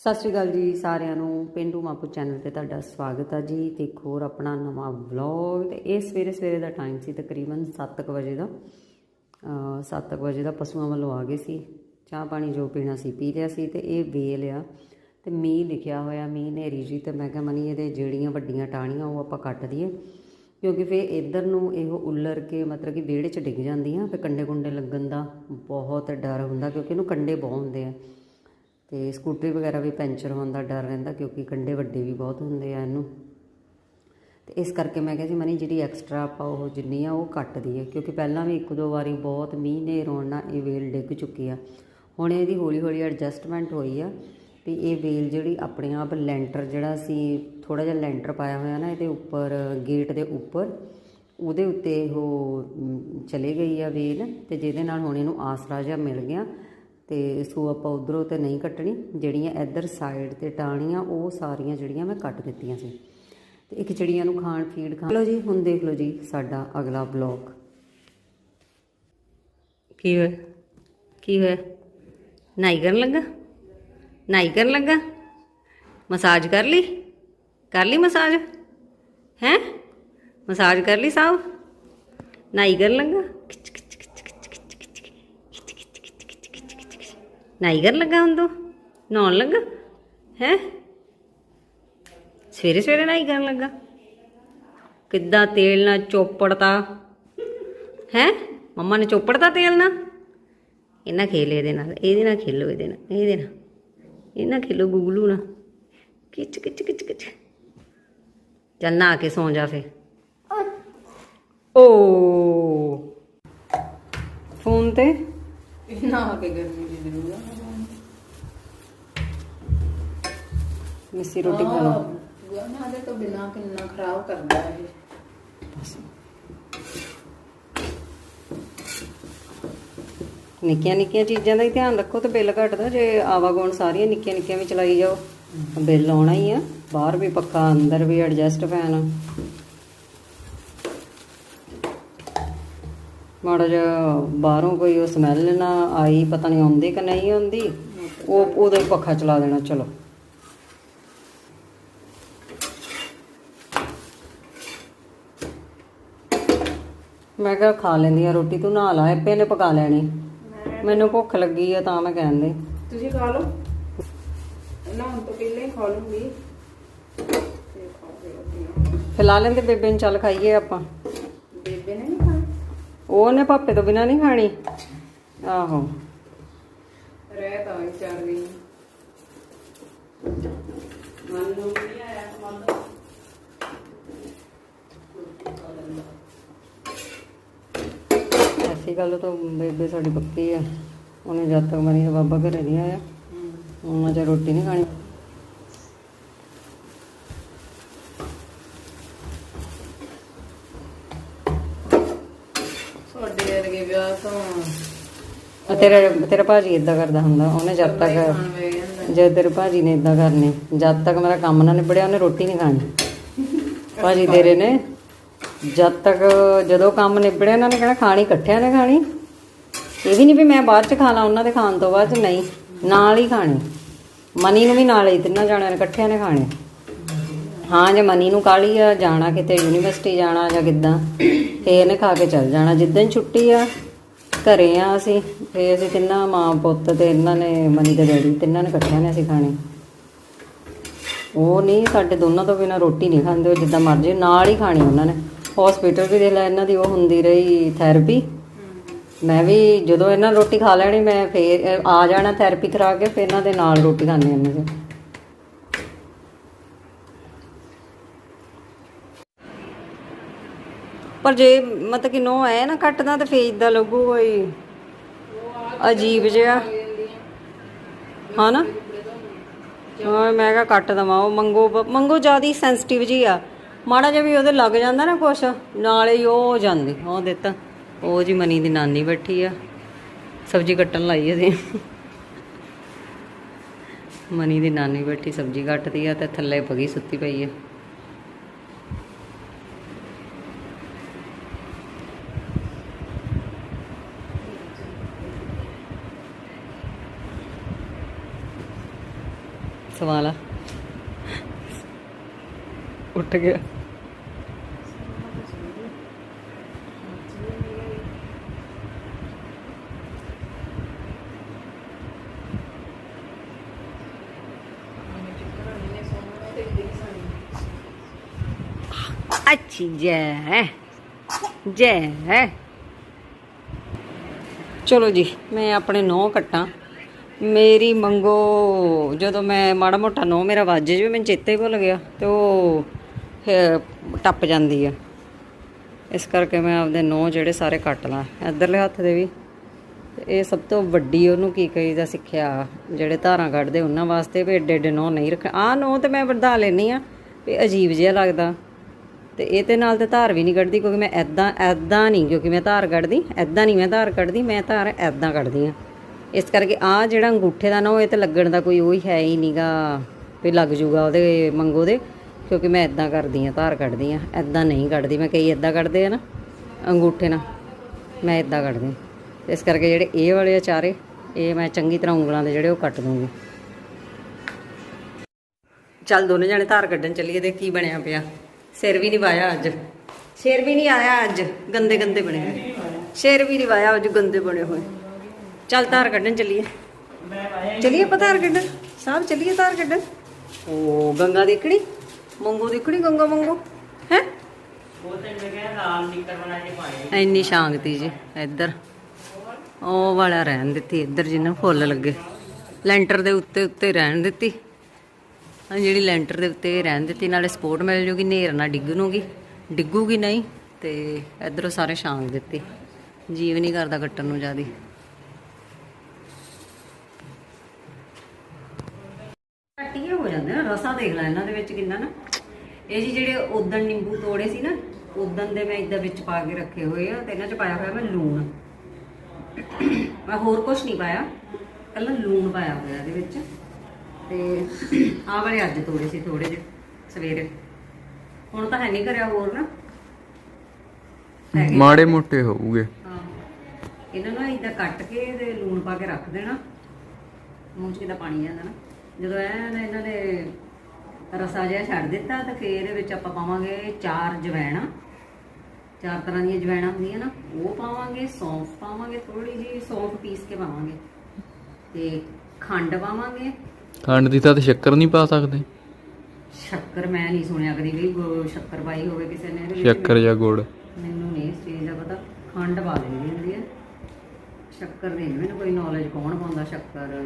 ਸਤਿ ਸ਼੍ਰੀ ਅਕਾਲ ਜੀ ਸਾਰਿਆਂ ਨੂੰ, ਪਿੰਡੂ ਮਾਪੂ ਚੈਨਲ ਤੇ ਤੁਹਾਡਾ ਸਵਾਗਤ ਹੈ ਜੀ ਤੇ ਇੱਕ ਹੋਰ ਆਪਣਾ ਨਵਾਂ ਵਲੌਗ ਤੇ ਇਹ ਸਵੇਰੇ ਸਵੇਰੇ ਦਾ ਟਾਈਮ ਸੀ ਤਕਰੀਬਨ 7:00 ਵਜੇ ਦਾ। ਅ 7:00 ਵਜੇ ਦਾ ਪਸ਼ੂਆਂ ਵੱਲੋਂ ਆ ਗਏ ਸੀ, ਚਾਹ ਪਾਣੀ ਜੋ ਪੀਣਾ ਸੀ ਪੀ ਲਿਆ ਸੀ ਤੇ ਇਹ ਵੇਲ ਆ ਤੇ ਮੀਂਹ ਲਿਖਿਆ ਹੋਇਆ, ਮੀਂਹ ਨੇਰੀ ਜੀ ਤੇ ਮੈਂ ਕਿਹਾ ਮਨੀ ਇਹਦੇ ਜਿਹੜੀਆਂ ਵੱਡੀਆਂ ਟਾਹਣੀਆਂ ਉਹ ਆਪਾਂ ਕੱਟ ਦਈਏ। ਕਿਉਂਕਿ ਫੇ ਇੱਧਰ ਨੂੰ ਇਹੋ ਉੱਲਰ ਕੇ ਮਤਲਬ ਕਿ ਵਿਹੜੇ 'ਚ ਡਿੱਗ ਜਾਂਦੀਆਂ ਫੇ ਕੰਡੇ ਕੁੰਡੇ ਲੱਗਣ ਦਾ ਬਹੁਤ ਡਰ ਹੁੰਦਾ ਕਿਉਂਕਿ ਇਹਨੂੰ ਕੰਡੇ ਬਹੁਤ ਹੁੰਦੇ ਆ। ਤੇ ਸਕੂਟਰੀ ਵਗੈਰਾ ਵੀ ਪੈਂਚਰ ਹੋਣ ਦਾ ਡਰ ਰਹਿੰਦਾ ਕਿਉਂਕਿ ਕੰਡੇ ਵੱਡੇ ਵੀ ਬਹੁਤ ਹੁੰਦੇ ਆ ਇਹਨੂੰ। ਤੇ ਇਸ ਕਰਕੇ ਮੈਂ ਕਿਹਾ ਸੀ, ਮਨੀ, ਜਿਹੜੀ ਐਕਸਟਰਾ ਆਪਾਂ ਉਹ ਜਿੰਨੀ ਆ ਉਹ ਕੱਟ ਦਈਏ ਕਿਉਂਕਿ ਪਹਿਲਾਂ ਵੀ ਇੱਕ ਦੋ ਵਾਰੀ ਬਹੁਤ ਮੀਂਹ ਨੇ ਰੋਣ ਨਾਲ ਇਹ ਵੇਲ ਡਿੱਗ ਚੁੱਕੀ ਆ। ਹੁਣ ਇਹਦੀ ਹੌਲੀ ਹੌਲੀ ਐਡਜਸਟਮੈਂਟ ਹੋਈ ਆ ਵੀ ਇਹ ਵੇਲ ਜਿਹੜੀ ਆਪਣੇ ਆਪ ਲੈਂਟਰ ਜਿਹੜਾ ਸੀ ਥੋੜਾ ਜਿਹਾ ਲੈਂਟਰ ਪਾਇਆ ਹੋਇਆ ਨਾ ਇਹਦੇ ਉੱਪਰ ਗੇਟ ਦੇ ਉੱਪਰ, ਉਹਦੇ ਉੱਤੇ ਉਹ ਚਲੇ ਗਈ ਆ ਵੇਲ ਤੇ ਜਿਹਦੇ ਨਾਲ ਹੁਣ ਇਹਨੂੰ ਆਸਰਾ ਜਿਹਾ ਮਿਲ ਗਿਆ। ਤੇ ਸੋ ਆਪਾਂ ਉਧਰੋਂ ਤੇ ਨਹੀਂ ਕੱਟਣੀ, ਜਿਹੜੀਆਂ ਇੱਧਰ ਸਾਈਡ ਤੇ ਟਾਹਣੀਆਂ, ਉਹ ਸਾਰੀਆਂ ਜਿਹੜੀਆਂ ਮੈਂ ਕੱਟ ਦਿੱਤੀਆਂ ਸੀ। ਤੇ ਇੱਕ ਚਿੜੀਆਂ ਨੂੰ ਖਾਣ, ਫੀਡ ਖਾ ਲਓ ਜੀ, ਹੁਣ ਦੇਖ ਲਓ ਜੀ ਸਾਡਾ ਅਗਲਾ ਬਲੌਗ ਕੀ ਹੋਇਆ? ਕੀ ਹੋਇਆ? ਨਾਈ ਕਰਨ ਲੱਗਾ? ਨਾਈ ਕਰਨ ਲੱਗਾ? ਮਸਾਜ ਕਰ ਲਈ? ਕਰ ਲਈ ਮਸਾਜ? ਹੈ? ਮਸਾਜ ਕਰ ਲਈ ਸਾਹਿਬ ਨਾਈ ਕਰਨ ਲੱਗਾ? ਖਿੱਚ ਨਾਈ ਕਰਨ ਲੱਗਾ ਤੂੰ ਨਹਾਉਣ ਲੱਗਾ? ਹੈ? ਸਵੇਰੇ ਸਵੇਰੇ ਨਾਈ ਕਰਨ ਲੱਗਾ? ਕਿੱਦਾਂ ਤੇਲ ਨਾਲ ਚੋਪੜਤਾ? ਹੈ? ਮੰਮਾ ਨੇ ਚੋਪੜਤਾ ਤੇਲ ਨਾਲ? ਇਹਨਾਂ ਖੇਲ ਇਹਦੇ ਨਾਲ ਇਹਦੇ ਨਾਲ ਖੇਲੋ ਇਹਦੇ ਨਾਲ ਇਹਦੇ ਨਾਲ। ਇਹਨਾਂ ਖੇਲੋ ਗੁਗਲੂ ਨਾਲ। ਕਿਚ ਕਿਚ ਕਿਚ ਕਿਚ ਚੱਲ ਨਹਾ ਕੇ ਸੌਂ ਜਾ ਫੇ ਓ। ਫੋਨ ਤੇ ਨਾ ਕੇ ਗਰਮੀ ਦੀ ਜ਼ਰੂਰ ਮਿੱਸੀ ਰੋਟੀ ਖਾ ਲਓ। ਨਾ ਦੇ ਤੋਂ ਬਿਨਾ ਕਿੰਨਾ ਖਰਾਬ ਕਰਦਾ ਹੈ ਨਿੱਕੀਆਂ ਨਿੱਕੀਆਂ ਚੀਜ਼ਾਂ ਦਾ ਹੀ ਧਿਆਨ ਰੱਖੋ ਤੇ ਬਿੱਲ ਘਟਦਾ ਜੇ ਆਵਾਗੁਣ ਸਾਰੀਆਂ ਨਿੱਕੀਆਂ ਨਿੱਕੀਆਂ ਵੀ ਚਲਾਈ ਜਾਓ। ਬਿੱਲ ਆਉਣਾ ਹੀ ਆ। ਬਾਹਰ ਵੀ ਪੱਖਾ ਅੰਦਰ ਵੀ ਐਡਜਸਟ ਫੈਨ ਮਾੜਾ ਜਿਹਾ ਬਾਹਰੋਂ ਕੋਈ ਉਹ ਸਮੈਲ ਨਾ ਆਈ ਪਤਾ ਨਹੀਂ ਆਉਂਦੀ ਕਿ ਨਹੀਂ ਆਉਂਦੀ ਉਹ ਹੀ ਪੱਖਾ ਚਲਾ ਦੇਣਾ ਚਲੋ। ਮੈਂ ਕਿਹਾ ਖਾ ਲੈਂਦੀ ਆ ਰੋਟੀ ਤੂੰ ਨਹਾ ਲਾ ਨੇ ਪਕਾ ਲੈਣੀ। ਮੈਨੂੰ ਭੁੱਖ ਲੱਗੀ ਆ ਤਾਂ ਮੈਂ ਕਹਿੰਦੀ ਤੁਸੀਂ ਖਾ ਲਓ। ਨਾ ਹੁਣ ਤੋਂ ਪਹਿਲਾਂ ਹੀ ਖਾ ਲੂੰਗੀ। ਖਿਲਾ ਲੈਂਦੇ ਬੇਬੇ ਨੂੰ ਚੱਲ ਖਾਈਏ ਆਪਾਂ। ਨੇ ਉਹਨੇ ਪਾਪੇ ਤੋਂ ਬਿਨਾ ਨਹੀਂ ਖਾਣੀ। ਆਹੋ। ਰਹਿ ਤਾਂ ਹੀ ਚਾਰ ਦਿਨ ਮੰਨੂ ਨਹੀਂ ਆਇਆ ਮੰਨੂ ਐਸੀ ਗੱਲ ਤਾਂ ਬੇਬੇ ਸਾਡੀ ਪੱਕੀ ਆ। ਉਹਨੇ ਜਦ ਤੱਕ ਮਰੀ ਬਾਬਾ ਘਰੇ ਨਹੀਂ ਆਇਆ ਉਹਨਾਂ ਚ ਰੋਟੀ ਨਹੀਂ ਖਾਣੀ ਸਾਡੇ ਵਰਗੇ ਵਿਆਹ ਤੋਂ ਆ ਤੇਰਾ ਤੇਰਾ ਭਾਜੀ ਇਦਾਂ ਕਰਦਾ ਹੁੰਦਾ ਉਹਨੇ ਜਦ ਤੱਕ ਜੇ ਤੇਰੇ ਭਾਜੀ ਨੇ ਇਦਾਂ ਕਰਨੀ ਜਦ ਤੱਕ ਮੇਰਾ ਕੰਮ ਨਾ ਨਿਬੜਿਆ ਉਹਨੇ ਰੋਟੀ ਨਹੀਂ ਖਾਣੀ। ਭਾਜੀ ਤੇਰੇ ਨੇ ਜਦ ਤੱਕ ਜਦੋਂ ਕੰਮ ਨਿਬੜਿਆ ਇਹਨਾਂ ਨੇ ਕਹਿਣਾ ਖਾਣੀ ਇਕੱਠਿਆਂ ਨੇ ਖਾਣੀ। ਇਹ ਵੀ ਨਹੀਂ ਵੀ ਮੈਂ ਬਾਅਦ ਚ ਖਾ ਲਾਂ ਉਹਨਾਂ ਦੇ ਖਾਣ ਤੋਂ ਬਾਅਦ 'ਚ, ਨਹੀਂ ਨਾਲ ਹੀ ਖਾਣੀ। ਮਨੀ ਨੂੰ ਵੀ ਨਾਲ ਹੀ ਤਿੰਨਾਂ ਜਾਣਿਆਂ ਨੇ ਇਕੱਠਿਆਂ ਨੇ ਖਾਣੇ। ਹਾਂ ਜੇ ਮਨੀ ਨੂੰ ਕਾਲੀ ਆ ਜਾਣਾ ਕਿਤੇ ਯੂਨੀਵਰਸਿਟੀ ਜਾਣਾ ਜਾਂ ਕਿੱਦਾਂ ਫੇਰ ਇਹਨੇ ਖਾ ਕੇ ਚੱਲ ਜਾਣਾ। ਜਿੱਦਣ ਛੁੱਟੀ ਆ ਘਰੇ ਆ ਅਸੀਂ ਫੇਰ ਅਸੀਂ ਤਿੰਨਾਂ ਮਾਂ ਪੁੱਤ ਤੇ ਇਹਨਾਂ ਨੇ ਮਨੀ ਦੇ ਡੈਡੀ, ਤਿੰਨਾਂ ਨੇ ਇਕੱਠਿਆਂ ਨੇ ਅਸੀਂ ਖਾਣੀ। ਉਹ ਨਹੀਂ, ਸਾਡੇ ਦੋਨਾਂ ਤੋਂ ਬਿਨਾ ਰੋਟੀ ਨਹੀਂ ਖਾਂਦੇ, ਉਹ ਜਿੱਦਾਂ ਮਰਜ਼ੀ, ਨਾਲ ਹੀ ਖਾਣੀ ਉਹਨਾਂ ਨੇ। ਹਸਪੀਟਲ ਵੀ ਦੇ ਲੈ, ਇਹਨਾਂ ਦੀ ਉਹ ਹੁੰਦੀ ਰਹੀ ਥੈਰੇਪੀ ਮੈਂ ਵੀ ਜਦੋਂ ਇਹਨਾਂ ਰੋਟੀ ਖਾ ਲੈਣੀ, ਮੈਂ ਫੇਰ ਆ ਜਾਣਾ ਥੈਰੇਪੀ ਕਰਾ ਕੇ, ਫੇਰ ਇਹਨਾਂ ਦੇ ਨਾਲ ਰੋਟੀ ਖਾਣੀ ਇਹਨਾਂ ਦੇ ਪਰ ਜੇ ਮਤਲਬ ਕਿ ਨੋ ਹੈ ਨਾ ਕੱਟਦਾ ਤੇ ਫੇਰ ਇਦਾਂ ਲੱਗੂ ਕੋਈ ਅਜੀਬ ਜਿਹਾ। ਹਾਂ ਹਾਂ, ਮੈਂ ਕਿਹਾ ਕੱਟ ਦਵਾਂ, ਉਹ ਮੰਗੋ ਬ- ਮੰਗੋ ਜਿਆਦੀ ਸੈਂਸਿਟਿਵ ਜੀ ਆ। ਮਾੜਾ ਜਿਹਾ ਵੀ ਉਹਦੇ ਲੱਗ ਜਾਂਦਾ ਨਾ ਕੁਛ, ਨਾਲੇ ਹੀ ਉਹ ਹੋ ਜਾਂਦੀ, ਉਹ ਦਿੱਤਾ। ਉਹ ਜੀ ਮਨੀ ਦੀ ਨਾਨੀ ਬੈਠੀ ਆ, ਸਬਜ਼ੀ ਕੱਟਣ ਲਾਈ ਅਸੀਂ ਮਨੀ ਦੀ ਨਾਨੀ ਬੈਠੀ, ਸਬਜ਼ੀ ਕੱਟਦੀ ਆ ਤੇ ਥੱਲੇ ਪਗੀ ਸੁੱਤੀ ਪਈ ਆ। ਸਵਾਲਾ ਉੱਠ ਗਿਆ। ਅੱਛੀ ਜੈ। ਹੈ ਜੈ। ਹੈ ਚਲੋ ਜੀ ਮੈਂ ਆਪਣੇ ਨੌ ਕੱਟਾਂ। ਮੇਰੀ ਮੰਗੋ, ਜਦੋਂ ਮੈਂ ਮਾੜਾ ਮੋਟਾ ਨੌ ਮੇਰਾ ਵੱਜ ਜਾਵੇ ਮੈਨੂੰ ਚੇਤੇ ਹੀ ਭੁੱਲ ਗਿਆ, ਤੇ ਉਹ ਟੱਪ ਜਾਂਦੀ ਆ। ਇਸ ਕਰਕੇ ਮੈਂ ਆਪਦੇ ਨੌ ਜਿਹੜੇ ਸਾਰੇ ਕੱਟ ਲਾਂ, ਇਧਰਲੇ ਹੱਥ ਦੇ ਵੀ। ਇਹ ਸਭ ਤੋਂ ਵੱਡੀ ਉਹਨੂੰ ਕੀ ਕਹੀਦਾ ਸਿੱਖਿਆ, ਜਿਹੜੇ ਧਾਰਾਂ ਕੱਢਦੇ ਉਹਨਾਂ ਵਾਸਤੇ ਵੀ ਏਡੇ ਏਡੇ ਨੌ ਨਹੀਂ ਰੱਖ ਆਹ ਨੌ ਤੇ ਮੈਂ ਵਧਾ ਲੈਣੀ ਆ, ਵੀ ਅਜੀਬ ਜਿਹਾ ਲੱਗਦਾ। ਤੇ ਇਹ ਤੇ ਨਾਲ ਤੇ ਧਾਰ ਵੀ ਨਹੀਂ ਕੱਢਦੀ, ਕਿਉਂਕਿ ਮੈਂ ਐਦਾਂ ਐਦਾਂ ਨਹੀਂ, ਕਿਉਂਕਿ ਮੈਂ ਧਾਰ ਕੱਢਦੀ ਐਦਾਂ ਨਹੀਂ ਮੈਂ ਧਾਰ ਕੱਢਦੀ, ਮੈਂ ਧਾਰ ਐਦਾਂ ਕੱਢਦੀ ਆ। ਇਸ ਕਰਕੇ ਆ ਜਿਹੜਾ ਅੰਗੂਠੇ ਦਾ ਨਾ, ਉਹ ਇਹ ਤਾਂ ਲੱਗਣ ਦਾ ਕੋਈ ਉਹ ਹੀ ਹੈ ਹੀ ਨਹੀਂਗਾ ਵੀ ਲੱਗ ਜੂਗਾ ਉਹਦੇ ਮੰਗੋ ਦੇ, ਕਿਉਂਕਿ ਮੈਂ ਐਦਾਂ ਕਰਦੀ ਆ ਧਾਰ ਕੱਢਦੀ ਆ ਐਦਾਂ ਨਹੀਂ ਕੱਢਦੀ, ਮੈਂ ਕਈ ਐਦਾਂ ਕੱਢਦੇ ਆ ਨਾ, ਅੰਗੂਠੇ ਨਾਲ, ਮੈਂ ਐਦਾਂ ਕੱਢਦੀ ਇਸ ਕਰਕੇ ਜਿਹੜੇ ਇਹ ਵਾਲੇ ਆ ਚਾਰੇ, ਇਹ ਮੈਂ ਚੰਗੀ ਤਰ੍ਹਾਂ ਉਂਗਲਾਂ ਦੇ ਜਿਹੜੇ ਉਹ ਕੱਟ ਦੂੰਗੀ। ਚੱਲ ਦੋਨੇ ਜਣੇ ਧਾਰ ਕੱਢਣ ਚੱਲੀਏ ਦੇ ਕੀ ਬਣਿਆ ਪਿਆ। ਸਿਰ ਵੀ ਨਹੀਂ ਵਾਇਆ ਅੱਜ। ਸਿਰ ਵੀ ਨਹੀਂ ਆਇਆ ਅੱਜ ਗੰਦੇ ਗੰਦੇ ਬਣੇ ਹੋਏ। ਸਿਰ ਵੀ ਨਹੀਂ ਵਾਇਆ ਅੱਜ, ਗੰਦੇ ਬਣੇ ਹੋਏ। ਚੱਲ ਧਾਰ ਕੱਢਣ ਚੱਲੀਏ। ਚੱਲੀਏ ਆਪਾਂ ਧਾਰ ਕੱਢਣ? ਸਾਹਿਬ ਚੱਲੀਏ ਧਾਰ ਕੱਢਣ? ਓ ਗੰਗਾ ਦੇਖਣੀ? ਮੰਗੋ ਦੇਖਣੀ ਗੰਗਾ ਮੰਗੋ? ਹੈ? ਇੰਨੀ ਸ਼ਾਂਤੀ ਜੀ ਇੱਧਰ। ਉਹ ਵਾਲਾ ਰਹਿਣ ਦਿੱਤੀ ਇੱਧਰ ਜਿੰਨਾ ਫੁੱਲ ਲੱਗੇ। ਲੈਂਟਰ ਦੇ ਉੱਤੇ ਉੱਤੇ ਰਹਿਣ ਦਿੱਤੀ। ਆ ਜਿਹੜੀ ਲੈਂਟਰ ਦੇ ਉੱਤੇ ਰਹਿਣ ਦਿੱਤੀ ਨਾਲੇ ਸਪੋਰਟ ਮਿਲ ਜੂਗੀ ਨੇਰ ਨਾ ਡਿੱਗ ਨੂਗੀ ਡਿੱਗੂਗੀ ਨਹੀਂ ਤੇ ਇਧਰੋਂ ਸਾਰੇ ਛਾਂਗ ਦਿੱਤੀ। ਜੀਵ ਨਹੀਂ ਕਰਦਾ ਕੱਟਣ ਨੂੰ ਜਿਆਦੀ ਟੀਏ ਹੋ ਜਾਂਦੇ ਨਾ ਰਸਾ ਦੇਖ ਲੈ ਇਹਨਾਂ ਦੇ ਵਿੱਚ ਕਿੰਨਾ ਨਾ। ਇਹ ਜੀ ਜਿਹੜੇ ਉਦਣ ਨਿੰਬੂ ਤੋੜੇ ਸੀ ਨਾ ਉਦਣ ਦੇ ਮੈਂ ਇਦਾਂ ਵਿੱਚ ਪਾ ਕੇ ਰੱਖੇ ਹੋਏ ਆ ਤੇ ਇਹਨਾਂ 'ਚ ਪਾਇਆ ਹੋਇਆ ਮੈਂ ਲੂਣ। ਮੈਂ ਹੋਰ ਕੁਝ ਨਹੀਂ ਪਾਇਆ। ਕੱਲਾ ਲੂਣ ਪਾਇਆ ਹੋਇਆ ਇਹਦੇ ਵਿੱਚ ਤੇ ਆਹ ਵਾਲੇ ਅੱਜ ਤੋੜੇ ਸੀ ਥੋੜੇ ਜਿਹੇ ਸਵੇਰੇ। ਹੁਣ ਤਾਂ ਹੈ ਨਹੀਂ ਕਰਿਆ ਹੋਰ ਨਾ। ਮਾੜੇ ਮੋਟੇ ਹੋਊਗੇ। ਇਹਨਾਂ ਨੂੰ ਇਦਾਂ ਕੱਟ ਕੇ ਤੇ ਲੂਣ ਪਾ ਕੇ ਰੱਖ ਦੇਣਾ। ਮੂੰਹ 'ਚ ਕਿਦਾ ਪਾਣੀ ਜਾਂਦਾ ਨਾ। ਜਦੋਂ ਐਨ ਇਹਨਾਂ ਨੇ ਰਸਾ ਜਿਹਾ ਛੱਡ ਦਿੱਤਾ ਤਾਂ ਫੇਰ ਇਹਦੇ ਵਿੱਚ ਆਪਾਂ ਪਾਵਾਂਗੇ ਚਾਰ ਜਵੈਣਾ। ਚਾਰ ਤਰ੍ਹਾਂ ਦੀਆਂ ਜਵੈਣਾ ਹੁੰਦੀਆਂ ਨਾ ਉਹ ਪਾਵਾਂਗੇ ਸੌਂਫ ਪਾਵਾਂਗੇ ਥੋੜੀ ਜਿਹੀ ਸੌਂਫ ਪੀਸ ਕੇ ਪਾਵਾਂਗੇ। ਤੇ ਖੰਡ ਪਾਵਾਂਗੇ। ਖੰਡ ਦੀ ਤਾਂ ਸ਼ੱਕਰ ਨਹੀਂ ਪਾ ਸਕਦੇ। ਸ਼ੱਕਰ ਮੈਂ ਨਹੀਂ ਸੁਣਿਆ ਕਦੀ ਵੀ ਗੋ- ਸ਼ੱਕਰ ਪਾਈ ਹੋਵੇ ਕਿਸੇ ਨੇ ਇਹਦੇ ਵਿੱਚ। ਸ਼ੱਕਰ ਜਾਂ ਗੁੜ। ਮੈਨੂੰ ਨਹੀਂ ਇਸ ਚੀਜ਼ ਦਾ ਪਤਾ ਖੰਡ ਪਾ ਲੈਂਦੀ ਹੁੰਦੀ ਹੈ ਸ਼ੱਕਰ ਨਹੀਂ ਮੈਨੂੰ ਕੋਈ ਨੌਲੇਜ ਕੌਣ ਪਾਉਂਦਾ ਸ਼ੱਕਰ।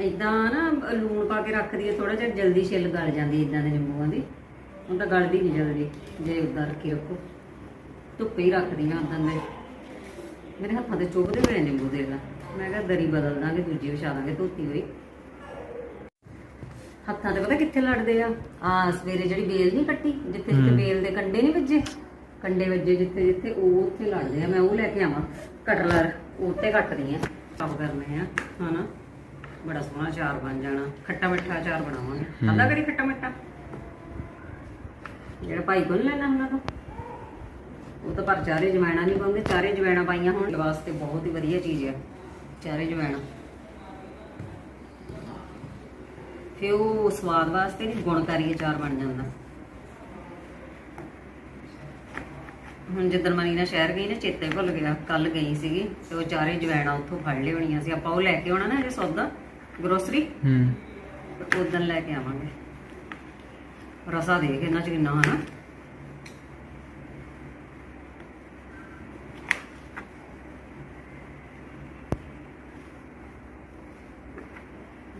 ਇਦਾਂ ਨਾ ਲੂਣ ਪਾ ਕੇ ਰੱਖਦੀ ਹੈ ਥੋੜਾ ਜਿਹਾ ਜਲਦੀ ਛਿੱਲ ਗਲ ਜਾਂਦੀ ਇਦਾਂ ਦੇ ਨਿੰਬੂਆਂ ਦੀ। ਹੁਣ ਤਾਂ ਗਲਦੀ ਨਹੀਂ ਜਲਦੀ ਜੇ ਉਦਾਂ ਰੱਖੀ ਰੱਖੋ। ਧੁੱਪੇ ਹੀ ਰੱਖਦੀਆਂ ਉਦਾਂ ਦੇ। ਮੇਰੇ ਹੱਥਾਂ ਤੇ ਚੁੱਭਦੇ ਪਏ ਨਿੰਬੂ ਦੇ ਦਾ ਮੈਂ ਕਿਹਾ ਦਰੀ ਬਦਲ ਦਾਂਗੇ ਦੂਜੀ ਵਿਛਾ ਦਾਂਗੇ ਧੋਤੀ ਹੋਈ। ਹੱਥਾਂ ਤੇ ਪਤਾ ਕਿੱਥੇ ਲੜਦੇ ਆ? ਆ ਸਵੇਰੇ ਜਿਹੜੀ ਬੇਲ ਨਹੀਂ ਕੱਟੀ ਜਿੱਥੇ ਜਿੱਥੇ ਬੇਲ ਦੇ ਕੰਡੇ ਨਹੀਂ ਵੱਜੇ? ਕੰਡੇ ਵੱਜੇ ਜਿੱਥੇ ਜਿੱਥੇ ਉਹ ਉੱਥੇ ਲੜਦੇ ਆ। ਮੈਂ ਉਹ ਲੈ ਕੇ ਆਵਾਂ। ਕਟਲਰ ਉੱਤੇ ਕੱਟਦੀ ਆ। ਕੰਮ ਕਰਨੇ ਆ ਹਨਾ? ਬੜਾ ਸੋਹਣਾ ਚਾਰ ਬਣ ਜਾਣਾ ਖੱਟਾ ਮਿੱਠਾ ਚਾਰ ਬਣਾਵਾਂਗੇ। ਖਾਦਾ ਕਰੀ ਖੱਟਾ ਮਿੱਠਾ? ਜਿਹੜਾ ਭਾਈ ਕੋਲ ਲੈਣਾ ਉਹਨਾਂ ਤੋਂ। ਉਹ ਤਾਂ ਪਰ ਚਾਰੇ ਜਵੈਣਾ ਨਹੀਂ ਪਾਉਂਦੇ ਚਾਰੇ ਜਵੈਣਾ ਪਾਈਆਂ ਹੋਣ। ਵਾਸਤੇ ਬਹੁਤ ਹੀ ਵਧੀਆ ਚੀਜ਼ ਆ ਚਾਰੇ ਜਵੈਣਾ। ਫੇ ਉਹ ਸਵਾਦ ਵਾਸਤੇ ਨਹੀਂ ਗੁਣਕਾਰੀ ਅਚਾਰ ਬਣ ਜਾਂਦਾ। ਹੁਣ ਜਿੱਦਣ ਮਨੀ ਨਾਲ ਸ਼ਹਿਰ ਗਈ ਨਾ ਚੇਤੇ ਭੁੱਲ ਗਿਆ ਕੱਲ ਗਈ ਸੀਗੀ ਤੇ ਉਹ ਚਾਰੇ ਜਵੈਣਾ ਉੱਥੋਂ ਫੜ ਲਿਆਉਣੀਆਂ ਸੀ। ਆਪਾਂ ਉਹ ਲੈ ਕੇ ਆਉਣਾ ਨਾ ਇਹ ਸੌਦਾ। ਗਰੋਸਰੀ ਹੂੰ। ਉਦੋਂ ਲੈ ਕੇ ਆਵਾਂਗੇ। ਰਸਾ ਦੇਖ ਇਹਨਾਂ ਚ ਕਿੰਨਾ ਹਨਾ।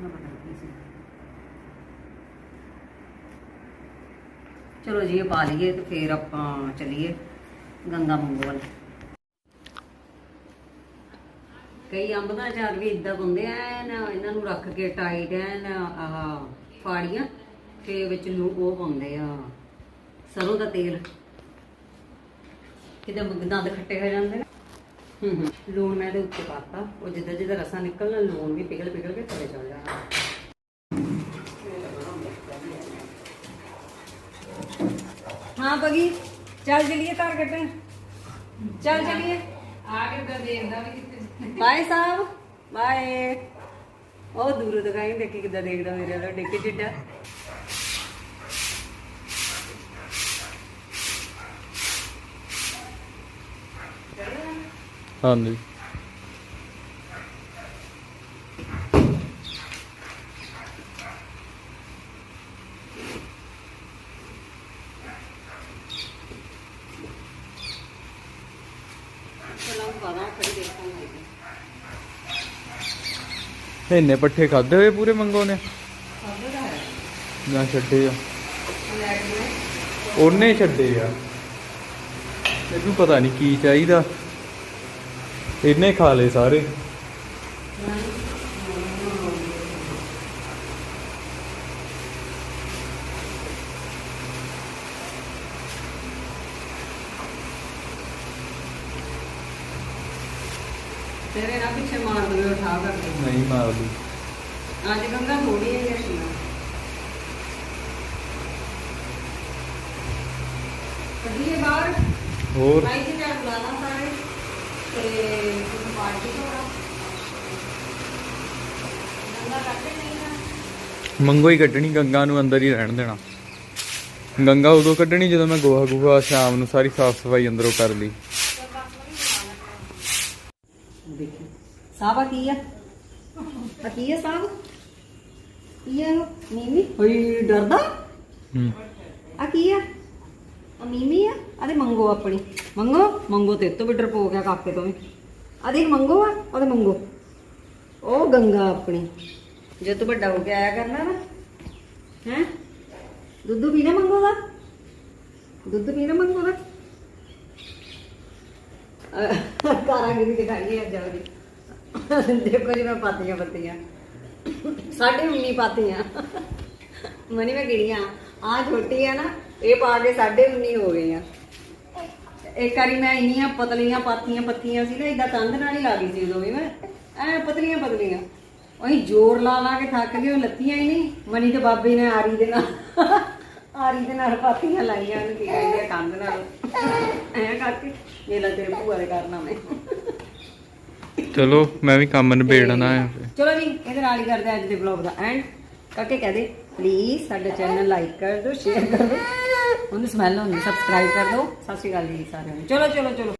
ਨਾ ਪਤਾ ਕੀ ਸੀ। ਚਲੋ ਜੀ ਇਹ ਪਾ ਲਈਏ ਤੇ ਫੇਰ ਆਪਾਂ ਚੱਲੀਏ ਗੰਗਾ ਮੰਗੋ ਵੱਲ ਕਈ ਅੰਬ ਦਾ ਅਚਾਰ ਵੀ ਇਦਾਂ ਪਾਉਂਦੇ ਆ ਇਹਨਾਂ ਨੂੰ ਰੱਖ ਕੇ ਟਾਈਟ ਐਨ ਆਹ ਫਾੜੀਆਂ, ਤੇ ਵਿੱਚ ਲੂ ਉਹ ਪਾਉਂਦੇ ਆ ਸਰੋਂ ਦਾ ਤੇਲ। ਕਿਤੇ ਦੰਦ ਖੱਟੇ ਹੋ ਜਾਂਦੇ ਨੇ। ਹੂੰ ਹੂੰ। ਲੂਣ ਮੈਂ ਇਹਦੇ ਉੱਤੇ ਪਾਤਾ। ਉਹ ਜਿੱਦਾਂ ਜਿੱਦਾਂ ਰਸਾ ਨਿਕਲਣਾ, ਲੂਣ ਵੀ ਪਿਘਲ ਪਿਘਲ ਕੇ ਥੱਲੇ ਚਲ ਜਾਣਾ। ਹਾਂ ਬਗੀ, ਚੱਲ ਚਲੀਏ ਘਰ ਕੱਟਣ ਚੱਲ ਚਲੀਏ। ਆ ਕੇ ਤਾਂ ਦੇਖਦਾ ਵੀ ਕਿੱਥੇ ਬਾਏ ਸਾਹਿਬ ਬਾਏ ਉਹ ਦੂਰੋਂ ਦਿਖਾਈ ਦੇਖੀ ਕਿੱਦਾਂ ਦੇਖਦਾ ਮੇਰੇ ਵੱਲ ਡਿੱਕੇ ਜਿੱਡਾ ਹਾਂਜੀ। ਇੰਨੇ ਪੱਠੇ ਖਾਦੇ ਹੋਏ ਪੂਰੇ ਮੰਗੋ ਨੇ? ਨਾ ਛੱਡੇ ਆ। ਉਹਨੇ ਛੱਡੇ ਆ। ਇਹਨੂੰ ਪਤਾ ਨਹੀਂ ਕੀ ਚਾਹੀਦਾ। ਇਹਨੇ ਖਾ ਲਏ ਸਾਰੇ। ਤੇਰੇ ਨਾਲ ਪਿੱਛੇ ਮਾਰ ਉਠਾ ਕਰਕੇ। ਨਹੀਂ ਮਾਰਦੀ। ਅੱਜ ਗੰਗਾ ਥੋੜੀ ਹੈ ਜਸ਼ਨਾ ਕੱਢੀਏ ਬਾਹਰ। ਹੋਰ? ਭਾਈ ਜੀ ਨਾਲ ਬੁਲਾਣਾ ਸਾਰੇ। ਤੇ ਪਾਰਟੀ ਕਰੋ ਗੰਗਾ ਕੱਢੇ ਨਹੀਂ ਨਾ ਮੰਗੋ ਹੀ ਕੱਢਣੀ ਗੰਗਾ ਨੂੰ ਅੰਦਰ ਹੀ ਰਹਿਣ ਦੇਣਾ। ਗੰਗਾ ਉਦੋਂ ਕੱਢਣੀ ਜਦੋਂ ਮੈਂ ਗੋਹਾ ਗੋਹਾ ਸ਼ਾਮ ਨੂੰ ਸਾਰੀ ਸਾਫ਼ ਸਫ਼ਾਈ ਅੰਦਰੋਂ ਕਰ ਲਈ। ਦੇਖੀ। ਸਾਬਾ ਕੀ ਆ? ਆ ਕੀ ਆ ਸਾਬ ਕੀ ਆ? ਇਹ? ਮੀਮੀ? ਹੋਈ ਡਰਦਾ? ਹੂੰ। ਆ ਕੀ ਆ? ਆ ਮੀਮੀ ਆ? ਆਦੇ ਮੰਗੋ ਆਪਣੀ। ਮੰਗੋ? ਮੰਗੋ ਤੇ ਤੋਂ ਵੀ ਡਰਪੋ ਗਿਆ ਕਾਕੇ ਤੋਂ ਵੀ। ਆ ਦੇਖ ਮੰਗੋ ਆ? ਉਹਦੇ ਮੰਗੋ। ਉਹ ਗੰਗਾ ਆਪਣੀ। ਜੇ ਤੂੰ ਵੱਡਾ ਹੋ ਕੇ ਆਇਆ ਕਰਨਾ ਨਾ ਹੈ? ਦੁੱਧ ਪੀਣਾ ਮੰਗੋ ਦਾ? ਦੁੱਧ ਪੀਣਾ ਮੰਗੋ ਦਾ? ਕਾਰਾਂ ਗਿਰੀ ਦਿਖਾਈਏ ਅੱਜ ਆਵਰੀ ਦੇਖੋ ਜੀ ਮੈਂ ਪਾਤੀਆਂ ਪੱਤੀਆਂ। ਸਾਢੇ 19 ਪਾਤੀਆਂ। ਮਨੀ, ਮੈਂ ਗਿਰੀਆਂ ਆ ਛੋਟੀ ਆ ਨਾ, ਇਹ ਪਾ ਕੇ ਸਾਢੇ 19 ਹੋ ਗਈਆਂ। ਇੱਕ ਵਾਰੀ ਮੈਂ ਇੰਨੀਆਂ ਪਤਲੀਆਂ ਪਾਤੀਆਂ ਪੱਤੀਆਂ ਸੀ ਨਾ ਇਦਾਂ ਕੰਧ ਨਾਲ ਹੀ ਲਾ ਗਈ ਸੀ ਉਦੋਂ ਵੀ ਮੈਂ। ਐ ਪਤਲੀਆਂ ਪਤਲੀਆਂ। ਉਹੀ ਜ਼ੋਰ ਲਾ ਲਾ ਕੇ ਥੱਕ ਗਈ ਉਹ ਲੱਤੀਆਂ ਹੀ ਨਹੀਂ। ਮਨੀ ਤੇ ਬਾਬੇ ਨੇ ਆਰੀ ਦੇ ਨਾਲ ਆਰੀ ਦੇ ਨਾਲ ਪਾਤੀਆਂ ਲਾਈਆਂ, ਉਹਨੂੰ ਕੀ ਕਹਿੰਦੇ ਕੰਧ ਨਾਲ। ਐ ਕਰਕੇ। ਮੇਲਾ ਤੇਰੇ ਭੂਆ ਦੇ ਕਰਨਾ ਮੈਂ ਚਲੋ ਮੈਂ ਵੀ ਕੰਮ ਨਿਬੇੜਨਾ ਹੈ ਚਲੋ ਜੀ ਇਹਦੇ ਨਾਲ ਹੀ ਕਰਦੇ ਅੱਜ ਦੇ ਵਲੌਗ ਦਾ ਐਂਡ ਕਾਕੇ ਕਹਦੇ ਪਲੀਜ਼ ਸਾਡਾ ਚੈਨਲ ਲਾਈਕ ਕਰ ਦਿਓ ਸ਼ੇਅਰ ਕਰ ਦਿਓ। ਉਹਨੂੰ ਸਮੈਲ ਹੁੰਦੀ ਸਬਸਕ੍ਰਾਈਬ ਕਰ ਦਿਓ। ਸਤਿ ਸ਼੍ਰੀ ਅਕਾਲ ਜੀ ਸਾਰਿਆਂ ਨੂੰ। ਚਲੋ ਚਲੋ ਚਲੋ।